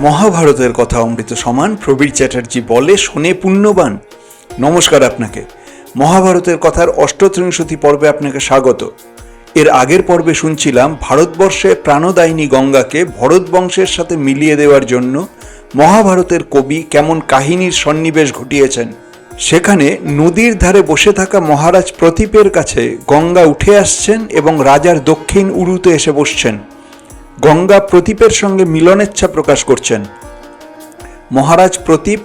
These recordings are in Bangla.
মহাভারতের কথা অমৃত সমান, প্রবীর চ্যাটার্জি বলে শোনে পুণ্যবান। নমস্কার আপনাকে। মহাভারতের কথার অষ্টত্রিংশতি পর্বে আপনাকে স্বাগত। এর আগের পর্বে শুনছিলাম ভারতবর্ষে প্রাণদায়িনী গঙ্গাকে ভরতবংশের সাথে মিলিয়ে দেওয়ার জন্য মহাভারতের কবি কেমন কাহিনীর সন্নিবেশ ঘটিয়েছেন। সেখানে নদীর ধারে বসে থাকা মহারাজ প্রতীপের কাছে গঙ্গা উঠে আসছেন এবং রাজার দক্ষিণ উরুতে এসে বসছেন। গঙ্গা প্রতীপের সঙ্গে মিলনেচ্ছা প্রকাশ করছেন। মহারাজ প্রতীপ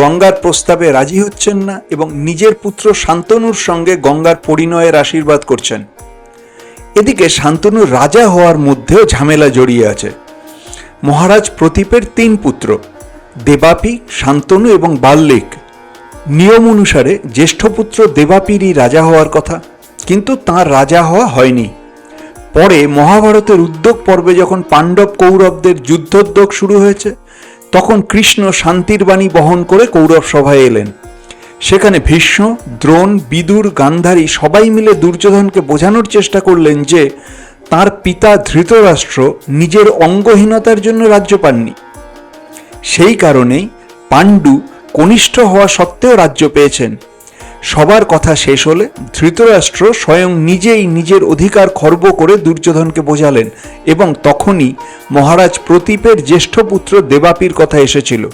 গঙ্গার প্রস্তাবে রাজি হচ্ছেন না এবং নিজের পুত্র শান্তনুর সঙ্গে গঙ্গার পরিণয়ের আশীর্বাদ করছেন। এদিকে শান্তনু রাজা হওয়ার মধ্যেও ঝামেলা জড়িয়ে আছে। মহারাজ প্রতীপের তিন পুত্র, দেবাপি, শান্তনু এবং বাল্লিক নিয়ম অনুসারে জ্যেষ্ঠ পুত্র দেবাপিরই রাজা হওয়ার কথা, কিন্তু তার রাজা হওয়া হয়নি। পরে মহাভারতের উদ্যোগ পর্বে যখন পাণ্ডব কৌরবদের যুদ্ধোদ্যোগ শুরু হয়েছে, তখন কৃষ্ণ শান্তির বাণী বহন করে কৌরব সভায় এলেন। সেখানে ভীষ্ম, দ্রোণ, বিদুর, গান্ধারী সবাই মিলে দুর্যোধনকে বোঝানোর চেষ্টা করলেন যে, তার পিতা ধৃতরাষ্ট্র নিজের অঙ্গহীনতার জন্য রাজ্য পাননি। সেই কারণেই পাণ্ডু কনিষ্ঠ হওয়া সত্ত্বেও রাজ্য পেয়েছেন। সবার কথা শেষ হলে ধৃতরাষ্ট্র স্বয়ং নিজেই নিজের অধিকার খর্ব করে দুর্যোধনকে বোঝালেন এবং তখনই মহারাজ প্রতীপের জ্যেষ্ঠ পুত্র দেবাপির কথা এসেছিল।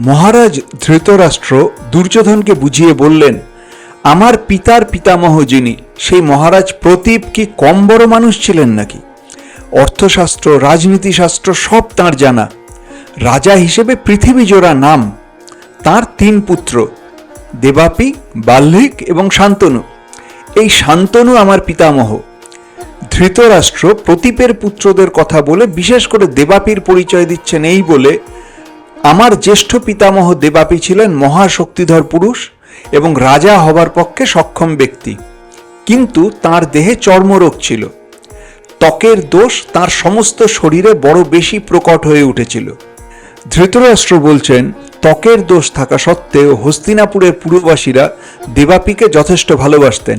মহারাজ ধৃতরাষ্ট্র দুর্যোধনকে বুঝিয়ে বললেন, আমার পিতার পিতামহ যিনি, সেই মহারাজ প্রতীপ কি কম বড় মানুষ ছিলেন নাকি? অর্থশাস্ত্র, রাজনীতিশাস্ত্র সব তাঁর জানা। রাজা হিসেবে পৃথিবী জোড়া নাম। তার তিন পুত্র দেবাপি বাল্লিক এবং শান্তনু। এই শান্তনু আমার পিতামহ। ধৃতরাষ্ট্র প্রতীপের পুত্রদের কথা বলে বিশেষ করে দেবাপির পরিচয় দিচ্ছেন এই বলে, আমার জ্যেষ্ঠ পিতামহ দেবাপি ছিলেন মহাশক্তিধর পুরুষ এবং রাজা হবার পক্ষে সক্ষম ব্যক্তি। কিন্তু তার দেহে চর্মরোগ ছিল। ত্বকের দোষ তার সমস্ত শরীরে বড় বেশি প্রকট হয়ে উঠেছিল। ধৃতরাষ্ট্র বলছেন, ত্বকের দোষ থাকা সত্ত্বেও হস্তিনাপুরের পুরবাসীরা দেবাপীকে যথেষ্ট ভালোবাসতেন।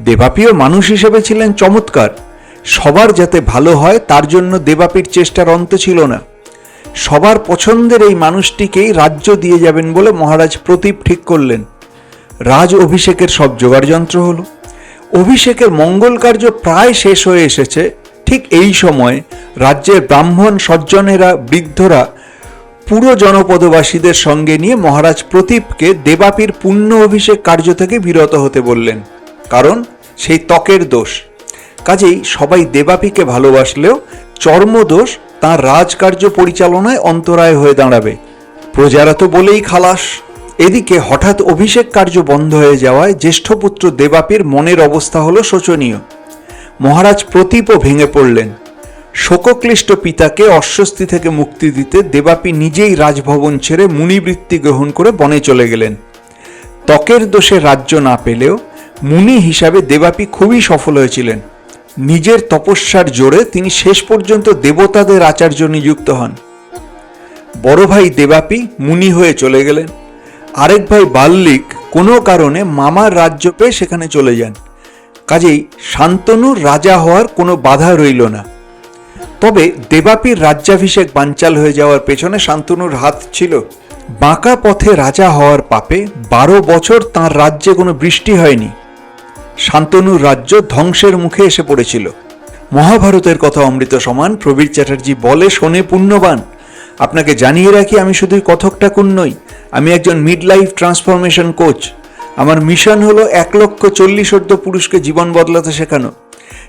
দেবাপীও মানুষ হিসেবে ছিলেন চমৎকার। সবার যাতে ভালো হয়, তার জন্য দেবাপীর চেষ্টার অন্ত ছিল না। সবার পছন্দের এই মানুষটিকেই রাজ্য দিয়ে যাবেন বলে মহারাজ প্রতীপ ঠিক করলেন। রাজ অভিষেকের সব যোগাড়যন্ত্র হল। অভিষেকের মঙ্গল কার্য প্রায় শেষ হয়ে এসেছে। ঠিক এই সময় রাজ্যের ব্রাহ্মণ সজ্জনেরা, বৃদ্ধরা পুরো জনপদবাসীদের সঙ্গে নিয়ে মহারাজ প্রতীপকে দেবাপীর পুণ্য অভিষেক কার্য থেকে বিরত হতে বললেন। কারণ সেই ত্বকের দোষ। কাজেই সবাই দেবাপীকে ভালোবাসলেও চর্মদোষ তাঁর রাজকার্য পরিচালনায় অন্তরায় হয়ে দাঁড়াবে। প্রজারা তো বলেই খালাস। এদিকে হঠাৎ অভিষেক কার্য বন্ধ হয়ে যাওয়ায় জ্যেষ্ঠ পুত্র দেবাপীর মনের অবস্থা হলো শোচনীয়। মহারাজ প্রতীপও ভেঙে পড়লেন। শোকক্লিষ্ট পিতাকে অস্বস্তি থেকে মুক্তি দিতে দেবাপী নিজেই রাজভবন ছেড়ে মুনিবৃত্তি গ্রহণ করে বনে চলে গেলেন। ত্বকের দোষে রাজ্য না পেলেও মুনি হিসাবে দেবাপী খুবই সফল হয়েছিলেন। নিজের তপস্যার জোরে তিনি শেষ পর্যন্ত দেবতাদের আচার্য নিযুক্ত হন। বড় ভাই দেবাপী মুনি হয়ে চলে গেলেন। আরেক ভাই বাল্লিক কোনো কারণে মামার রাজ্য পেয়ে সেখানে চলে যান। কাজেই শান্তনুর রাজা হওয়ার কোনো বাধা রইল না। তবে দেবাপীর রাজ্যাভিষেক বানচাল হয়ে যাওয়ার পেছনে শান্তনুর হাত ছিল। বাঁকা পথে রাজা হওয়ার পাপে বারো বছর তার রাজ্যে কোনো বৃষ্টি হয়নি। শান্তনুর রাজ্য ধ্বংসের মুখে এসে পড়েছিল। মহাভারতের কথা অমৃত সমান, প্রবীর চ্যাটার্জি বলে শোনে পুণ্যবান। আপনাকে জানিয়ে রাখি আমি শুধুই কথক ঠাকুর নই, আমি একজন মিড লাইফ ট্রান্সফরমেশন কোচ আমার মিশন হলো এক লক্ষ চল্লিশ অর্ধ পুরুষকে জীবন বদলাতে শেখানো।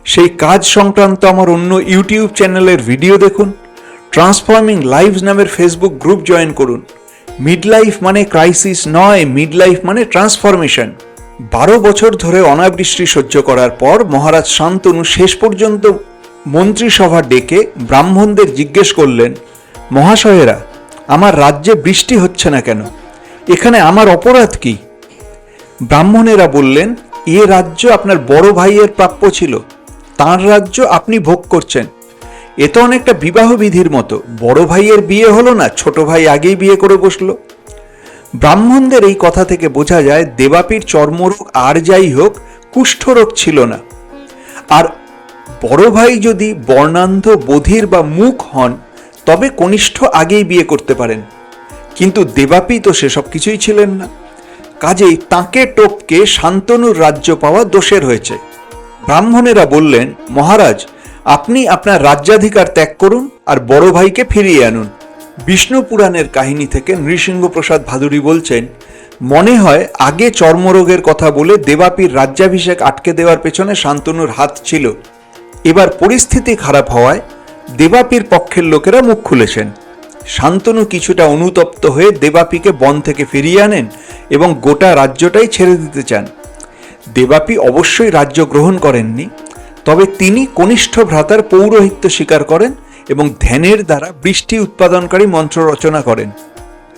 সেই কাজ সংক্রান্ত আমার অন্য ইউটিউব চ্যানেলের ভিডিও দেখুন ট্রান্সফর্মিং লাইভস নামের ফেসবুক গ্রুপ জয়েন করুন। মিড লাইফ মানে ক্রাইসিস নয় মিড লাইফ মানে ট্রান্সফরমেশন বারো বছর ধরে অনাবৃষ্টি সহ্য করার পর মহারাজ শান্তনু শেষ পর্যন্ত মন্ত্রিসভা ডেকে ব্রাহ্মণদের জিজ্ঞেস করলেন, মহাশয়েরা, আমার রাজ্যে বৃষ্টি হচ্ছে না কেন? এখানে আমার অপরাধ কি? ব্রাহ্মণেরা বললেন, এ রাজ্য আপনার বড় ভাইয়ের প্রাপ্য ছিল। তার রাজ্য আপনি ভোগ করছেন। এ তো অনেকটা বিবাহ বিধির মতো। বড় ভাইয়ের বিয়ে হলো না, ছোট ভাই আগেই বিয়ে করে বসল। ব্রাহ্মণদের এই কথা থেকে বোঝা যায়, দেবাপীর চর্মরোগ আর যাই হোক, কুষ্ঠরোগ ছিল না। আর বড় ভাই যদি বর্ণান্ধ, বধির বা মুখ হন, তবে কনিষ্ঠ আগেই বিয়ে করতে পারেন। কিন্তু দেবাপি তো সেসব কিছুই ছিলেন না। কাজেই তাকে টপকে শান্তনুর রাজ্য পাওয়া দোষের হয়েছে। ব্রাহ্মণেরা বললেন, মহারাজ, আপনি আপনার রাজ্যাধিকার ত্যাগ করুন আর বড় ভাইকে ফিরিয়ে আনুন। বিষ্ণু পুরাণের কাহিনী থেকে নৃসিংহ প্রসাদ ভাদুরী বলছেন, মনে হয় আগে চর্মরোগের কথা বলে দেবাপীর রাজ্যাভিষেক আটকে দেওয়ার পেছনে শান্তনুর হাত ছিল। এবার পরিস্থিতি খারাপ হওয়ায় দেবাপীর পক্ষের লোকেরা মুখ খুলেছেন। শান্তনু কিছুটা অনুতপ্ত হয়ে দেবাপীকে বন থেকে ফিরিয়ে আনেন এবং গোটা রাজ্যটাই ছেড়ে দিতে চান। দেবাপী অবশ্যই রাজ্য গ্রহণ করেননি, তবে তিনি কনিষ্ঠ ভ্রাতার পৌরোহিত্য স্বীকার করেন এবং ধ্যানের দ্বারা বৃষ্টি উৎপাদনকারী মন্ত্র রচনা করেন।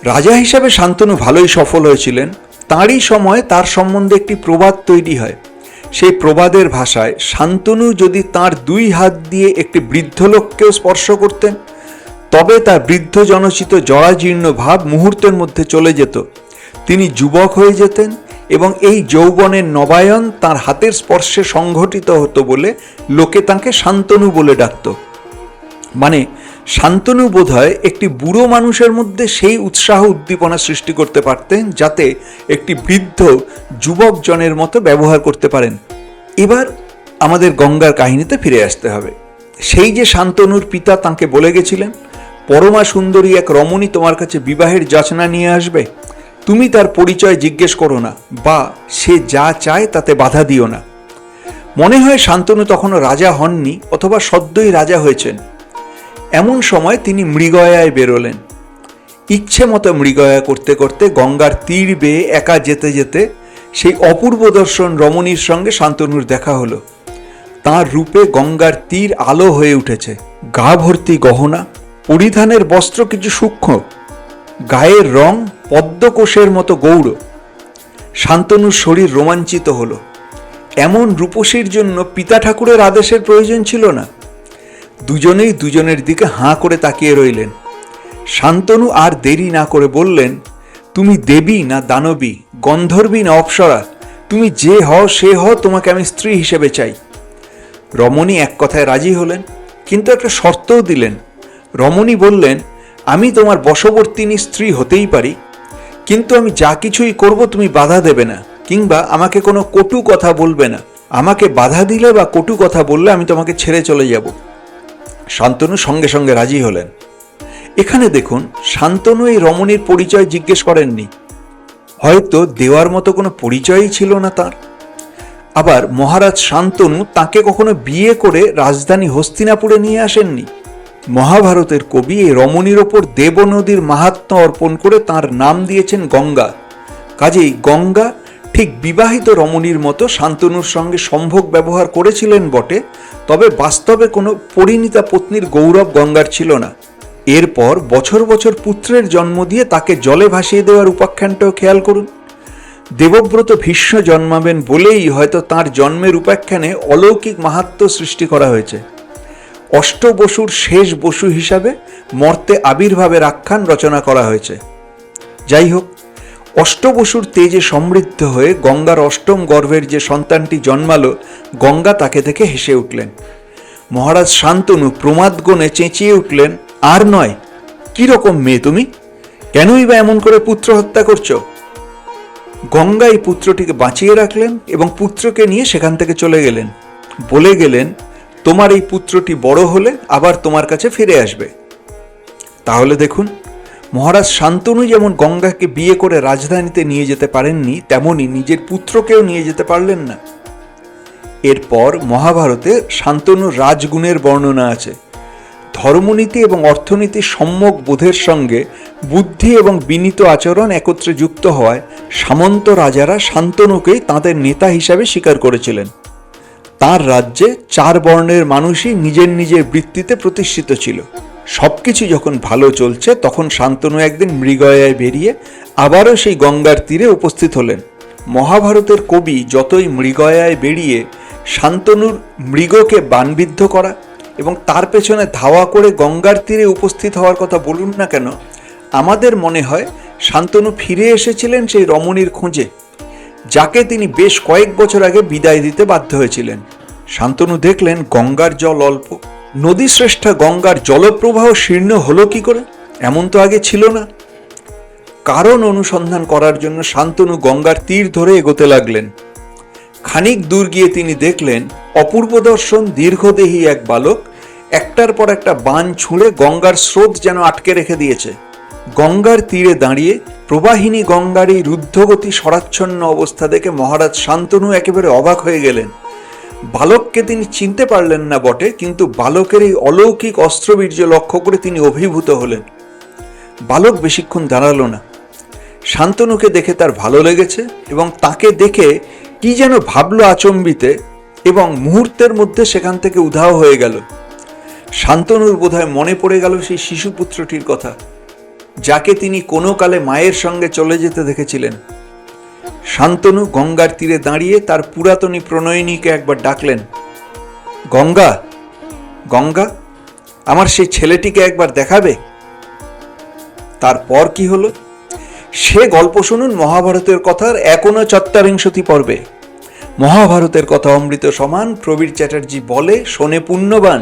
রাজা হিসাবে শান্তনু ভালোই সফল হয়েছিলেন, তাঁরই সময় তার সম্বন্ধে একটি প্রবাদ তৈরি হয়। সেই প্রবাদের ভাষায়, শান্তনু যদি তার দুই হাত দিয়ে একটি বৃদ্ধ লোককেও স্পর্শ করতেন, তবে তার বৃদ্ধ জনচিত জরাজীর্ণ ভাব মুহূর্তের মধ্যে চলে যেত। তিনি যুবক হয়ে যেতেন এবং এই যৌবনের নবায়ন তার হাতের স্পর্শে সংঘটিত হতো বলে লোকে তাকে শান্তনু বলে ডাকত। মানে শান্তনু বোধহয় একটি বুড়ো মানুষের মধ্যে সেই উৎসাহ উদ্দীপনা সৃষ্টি করতে পারতেন যাতে একটি বৃদ্ধ যুবক জনের মতো ব্যবহার করতে পারেন। এবার আমাদের গঙ্গার কাহিনীতে ফিরে আসতে হবে। সেই যে শান্তনুর পিতা তাকে বলে গেছিলেন, পরমা সুন্দরী এক রমণী তোমার কাছে বিবাহের যাচনা নিয়ে আসবে? তুমি তার পরিচয় জিজ্ঞেস করো না, বা সে যা চায় তাতে বাধা দিও না। মনে হয় শান্তনু তখনও রাজা হননি অথবা সদ্যই রাজা হয়েছেন। এমন সময় তিনি মৃগয়ায় বেরোলেন। ইচ্ছে মতো মৃগয়া করতে করতে গঙ্গার তীর বেয়ে একা যেতে যেতে সেই অপূর্ব দর্শন রমণীর সঙ্গে শান্তনুর দেখা হলো। তার রূপে গঙ্গার তীর আলো হয়ে উঠেছে, গা ভর্তি গহনা, পরিধানের বস্ত্র কিছু সূক্ষ্ম, গায়ের রং পদ্মকোষের মতো গৌড়। শান্তনুর শরীর রোমাঞ্চিত হলো। এমন রূপসীর জন্য পিতা ঠাকুরের আদেশের প্রয়োজন ছিল না। দুজনেই দুজনের দিকে হাঁ করে তাকিয়ে রইলেন। শান্তনু আর দেরি না করে বললেন, তুমি দেবী না দানবী, গন্ধর্বী না অপ্সরা, তুমি যে হও সে হও তোমাকে আমি স্ত্রী হিসেবে চাই। রমণী এক কথায় রাজি হলেন, কিন্তু একটা শর্তও দিলেন। রমণী বললেন, আমি তোমার বশবর্তিনী স্ত্রী হতেই পারি কিন্তু আমি যা কিছুই করব তুমি বাধা দেবে না, কিংবা আমাকে কোনো কটু কথা বলবে না। আমাকে বাধা দিলে বা কটু কথা বললে আমি তোমাকে ছেড়ে চলে যাব। শান্তনু সঙ্গে সঙ্গে রাজি হলেন। এখানে দেখুন, শান্তনু এই রমণীর পরিচয় জিজ্ঞেস করেননি। হয়তো দেওয়ার মতো কোনো পরিচয়ই ছিল না তার। আবার মহারাজ শান্তনু তাকে কখনো বিয়ে করে রাজধানী হস্তিনাপুরে নিয়ে আসেননি। মহাভারতের কবি এই রমণীর ওপর দেবনদীর মাহাত্ম্য অর্পণ করে তার নাম দিয়েছেন গঙ্গা। কাজেই গঙ্গা ঠিক বিবাহিত রমণীর মতো শান্তনুর সঙ্গে সম্ভোগ ব্যবহার করেছিলেন বটে, তবে বাস্তবে কোনো পরিণীতা পত্নীর গৌরব গঙ্গার ছিল না। এরপর বছর বছর পুত্রের জন্ম দিয়ে তাকে জলে ভাসিয়ে দেওয়ার উপাখ্যানটাও খেয়াল করুন। দেবব্রত ভীষ্ম জন্মাবেন বলেই হয়তো তার জন্মের উপাখ্যানে অলৌকিক মাহাত্ম্য সৃষ্টি করা হয়েছে। অষ্টবসুর শেষ বসু হিসাবে মর্তে আবির্ভাবের আখ্যান রচনা করা হয়েছে। যাই হোক অষ্টবসুর তেজে সমৃদ্ধ হয়ে গঙ্গার অষ্টম গর্ভের যে সন্তানটি জন্মালো, গঙ্গা তাকে দেখে হেসে উঠলেন। মহারাজ শান্তনু প্রমাদগণে চেঁচিয়ে উঠলেন, আর নয়, কি রকম মেয়ে তুমি? কেনই বা এমন করে পুত্র হত্যা করছ? গঙ্গা এই পুত্রটিকে বাঁচিয়ে রাখলেন এবং পুত্রকে নিয়ে সেখান থেকে চলে গেলেন। বলে গেলেন তোমার এই পুত্রটি বড় হলে আবার তোমার কাছে ফিরে আসবে। তাহলে দেখুন, মহারাজ শান্তনু যেমন গঙ্গাকে বিয়ে করে রাজধানীতে নিয়ে যেতে পারেননি, তেমনি নিজের পুত্রকেও নিয়ে যেতে পারলেন না। এরপর মহাভারতে শান্তনু রাজগুণের বর্ণনা আছে। ধর্মনীতি এবং অর্থনীতি সম্যক বোধের সঙ্গে বুদ্ধি এবং বিনীত আচরণ একত্রে যুক্ত হওয়ায় সামন্ত রাজারা শান্তনুকেই তাঁদের নেতা হিসাবে স্বীকার করেছিলেন। তার রাজ্যে চার বর্ণের মানুষই নিজের নিজের বৃত্তিতে প্রতিষ্ঠিত ছিল। সবকিছু যখন ভালো চলছে, তখন শান্তনু একদিন মৃগয়ায় বেরিয়ে আবারও সেই গঙ্গার তীরে উপস্থিত হলেন। মহাভারতের কবি যতই মৃগয়ায় বেরিয়ে শান্তনুর মৃগকে বানবিদ্ধ করা এবং তার পেছনে ধাওয়া করে গঙ্গার তীরে উপস্থিত হওয়ার কথা বলুন না কেন, আমাদের মনে হয় শান্তনু ফিরে এসেছিলেন সেই রমণীর খোঁজে। যাকে তিনি বেশ কয়েক বছর আগে বিদায় দিতে বাধ্য হয়েছিলেন। শান্তনু দেখলেন গঙ্গার জল অল্প। নদী শ্রেষ্ঠা গঙ্গার জলপ্রবাহ শীর্ণ হলো কি করে? এমন তো আগে ছিল না। কারণ অনুসন্ধান করার জন্য শান্তনু গঙ্গার তীর ধরে এগোতে লাগলেন। খানিক দূর গিয়ে তিনি দেখলেন, অপূর্ব দর্শন, দীর্ঘদেহী এক বালক। একটার পর একটা বান ছুঁড়ে গঙ্গার স্রোত যেন আটকে রেখে দিয়েছে। গঙ্গার তীরে দাঁড়িয়ে প্রবাহিনী গঙ্গার এই রুদ্ধগতি সরাচ্ছন্ন অবস্থা দেখে মহারাজ শান্তনু একেবারে অবাক হয়ে গেলেন। বালককে তিনি চিনতে পারলেন না বটে, কিন্তু বালকের এই অলৌকিক অস্ত্রবীর্য লক্ষ্য করে তিনি অভিভূত হলেন। বালক বেশিক্ষণ দাঁড়াল না। শান্তনুকে দেখে তার ভালো লেগেছে এবং তাকে দেখে কি যেন ভাবলো আচম্বিতে এবং মুহূর্তের মধ্যে সেখান থেকে উধাও হয়ে গেল। শান্তনুর বোধহয় মনে পড়ে গেল সেই শিশুপুত্রটির কথা। যাকে তিনি কোনো কালে মায়ের সঙ্গে চলে যেতে দেখেছিলেন। শান্তনু গঙ্গার তীরে দাঁড়িয়ে তার পুরাতনী প্রণয়িনীকে একবার ডাকলেন, গঙ্গা গঙ্গা, আমার সেই ছেলেটিকে একবার দেখাবে? তারপর কি হলো? সে গল্প শুনুন মহাভারতের কথার এখনও চত্বরিংশতি পর্বে। মহাভারতের কথা অমৃত সমান প্রবীর চ্যাটার্জি বলে শোনে পুণ্যবান।